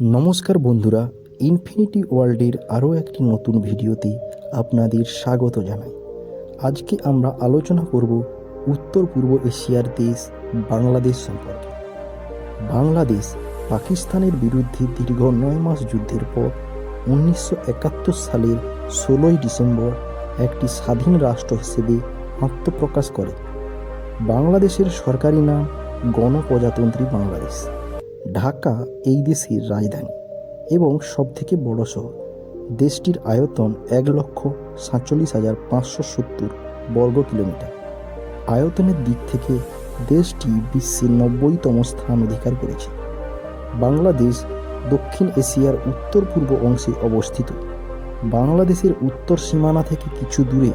নমস্কার বন্ধুরা ইনফিনিটি ওয়ার্ল্ডের আরও একটি নতুন ভিডিওতে আপনাদের স্বাগত জানাই। আজকে আমরা আলোচনা করব উত্তর পূর্ব এশিয়ার দেশ বাংলাদেশ সম্পর্কে। বাংলাদেশ পাকিস্তানের বিরুদ্ধে দীর্ঘ নয় মাস যুদ্ধের পর উনিশশো একাত্তর সালের ষোলোই ডিসেম্বর একটি স্বাধীন রাষ্ট্র হিসেবে আত্মপ্রকাশ করে। বাংলাদেশের সরকারি নাম গণপ্রজাতন্ত্রী বাংলাদেশ। ঢাকা এই দেশের রাজধানী এবং সবথেকে বড় শহর। দেশটির আয়তন এক লক্ষ সাতচল্লিশ হাজার পাঁচশো সত্তর বর্গ কিলোমিটার। আয়তনের দিক থেকে দেশটি বিশ্বের নব্বইতম স্থান অধিকার করেছে। বাংলাদেশ দক্ষিণ এশিয়ার উত্তর পূর্ব অংশে অবস্থিত। বাংলাদেশের উত্তর সীমানা থেকে কিছু দূরে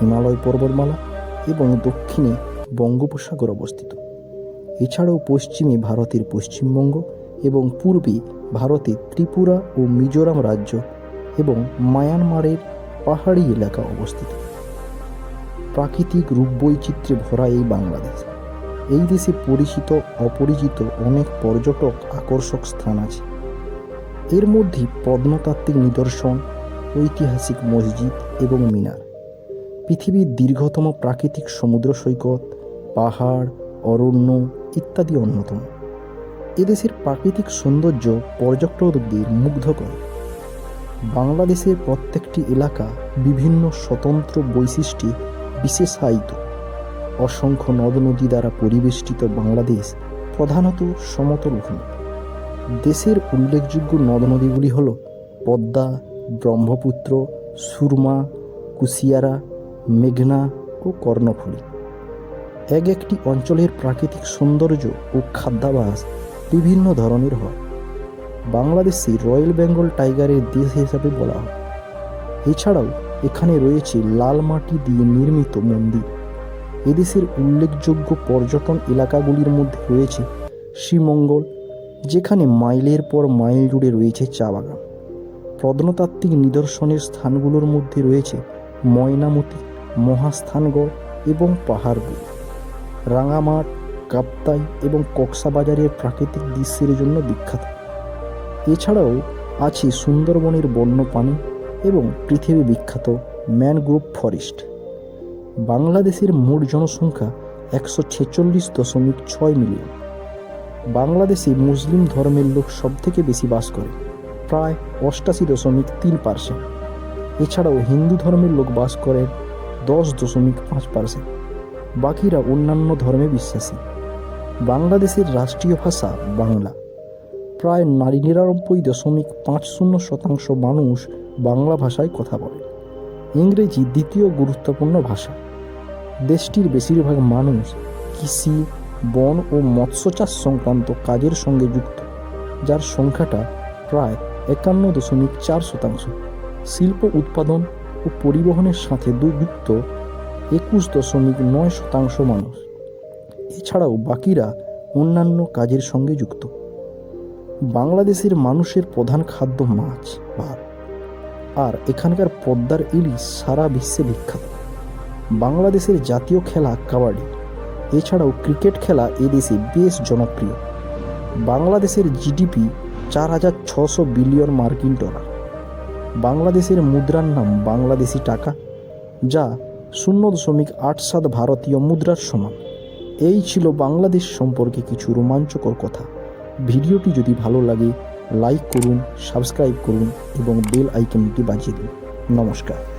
হিমালয় পর্বতমালা এবং দক্ষিণে বঙ্গোপসাগর অবস্থিত। এছাড়াও পশ্চিমে ভারতের পশ্চিমবঙ্গ এবং পূর্বে ভারতের ত্রিপুরা ও মিজোরাম রাজ্য এবং মায়ানমারের পাহাড়ি এলাকা অবস্থিত। প্রাকৃতিক রূপবৈচিত্র্যে ভরা এই বাংলাদেশ। এই দেশে পরিচিত, অপরিচিত অনেক পর্যটক আকর্ষক স্থান আছে। এর মধ্যে প্রত্নতাত্ত্বিক নিদর্শন, ঐতিহাসিক মসজিদ এবং মিনার। পৃথিবীর দীর্ঘতম প্রাকৃতিক সমুদ্র সৈকত, পাহাড় অরণ্য ইত্যাদি অন্যতম। এদেশের প্রাকৃতিক সৌন্দর্য পর্যটকদের মুগ্ধ করে। বাংলাদেশের প্রত্যেকটি এলাকা বিভিন্ন স্বতন্ত্র বৈশিষ্ট্যে বিশেষায়িত। অসংখ্য নদ নদী দ্বারা পরিবেষ্টিত বাংলাদেশ প্রধানত সমতল ভূমি। দেশের উল্লেখযোগ্য নদ নদীগুলি হল পদ্মা, ব্রহ্মপুত্র, সুরমা, কুশিয়ারা, মেঘনা ও কর্ণফুলী। এক একটি অঞ্চলের প্রাকৃতিক সৌন্দর্য ও খাদ্যাভাস বিভিন্ন ধরনের হয়। বাংলাদেশে রয়্যাল বেঙ্গল টাইগারের দেশ হিসাবে বলা হয়। এছাড়াও এখানে রয়েছে লাল মাটি দিয়ে নির্মিত মন্দির। এদেশের উল্লেখযোগ্য পর্যটন এলাকাগুলির মধ্যে রয়েছে শ্রীমঙ্গল, যেখানে মাইলের পর মাইল জুড়ে রয়েছে চা বাগান প্রত্নতাত্ত্বিক নিদর্শনের স্থানগুলোর মধ্যে রয়েছে ময়নামতি, মহাস্থানগড় এবং পাহাড়গুলি। রাঙামাট, কাপ্তাই এবং কক্সাবাজারের প্রাকৃতিক দৃশ্যের জন্য বিখ্যাত। এছাড়াও আছে সুন্দরবনের বন্যপ্রাণী এবং পৃথিবী বিখ্যাত ম্যানগ্রোভ ফরেস্ট। বাংলাদেশের মোট জনসংখ্যা একশো ছেচল্লিশ দশমিক ছয় মিলিয়ন। বাংলাদেশে মুসলিম ধর্মের লোক সবথেকে বেশি বাস করে, প্রায় অষ্টাশি দশমিক তিন পার্সেন্ট। এছাড়াও হিন্দু ধর্মের লোক বাস করেন দশ দশমিক পাঁচ পার্সেন্ট। বাকিরা অন্যান্য ধর্মে বিশ্বাসী। বাংলাদেশের রাষ্ট্রীয় ভাষা বাংলা। প্রায় নারী নিরানব্বই দশমিক পাঁচ শূন্য শতাংশ মানুষ বাংলা ভাষায় কথা বলে। ইংরেজি দ্বিতীয় গুরুত্বপূর্ণ ভাষা। দেশটির বেশিরভাগ মানুষ কৃষি, বন ও মৎস্য চাষ সংক্রান্ত কাজের সঙ্গে যুক্ত, যার সংখ্যাটা প্রায় একান্ন দশমিক চার শতাংশ। শিল্প উৎপাদন ও পরিবহনের সাথে যুক্ত একুশ দশমিক নয় শতাংশ মানুষ। এছাড়াও বাকিরা অন্যান্য কাজের সঙ্গে যুক্ত। বাংলাদেশের মানুষের প্রধান খাদ্য মাছ, ভাত। আর এখানকার পদ্মার ইলিশ সারা বিশ্বে বিখ্যাত। বাংলাদেশের জাতীয় খেলা কাবাডি। এছাড়াও ক্রিকেট খেলা এদেশে বেশ জনপ্রিয়। বাংলাদেশের জিডিপি চার হাজার ছশো বিলিয়ন মার্কিন ডলার। বাংলাদেশের মুদ্রার নাম বাংলাদেশি টাকা, যা শূন্য দশমিক আট সাত ভারতীয় মুদ্রার সমান। এই ছিল বাংলাদেশ সম্পর্কে কিছু রোমাঞ্চকর কথা। ভিডিওটি যদি ভালো লাগে, লাইক করুন, সাবস্ক্রাইব করুন এবং বেল আইকনটি বাজিয়ে দিন। নমস্কার।